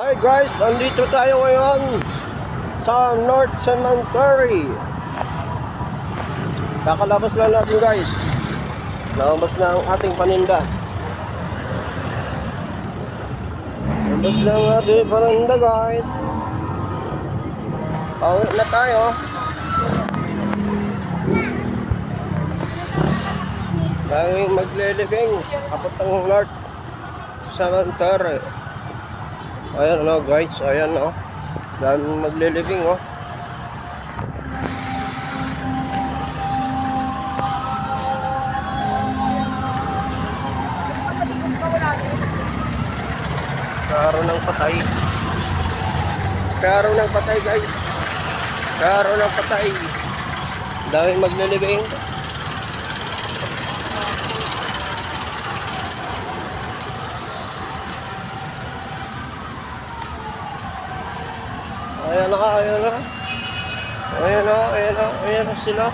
Hi guys, nandito tayo ngayon sa North Cemetery. Kakalabas lang natin guys. Nakabas na ang ating paninda. Labas na ang ating paninda guys. Pauwi na tayo. Tayo maglilibing. Kapatang North Cemetery. Ayan no guys, ayan no. Daming maglilibing oh. Karo ng patay. Karo ng patay guys. Karo ng patay. Daming maglilibing. Ayan na, ayan na. Ayan na, ayan na, ayan na sila.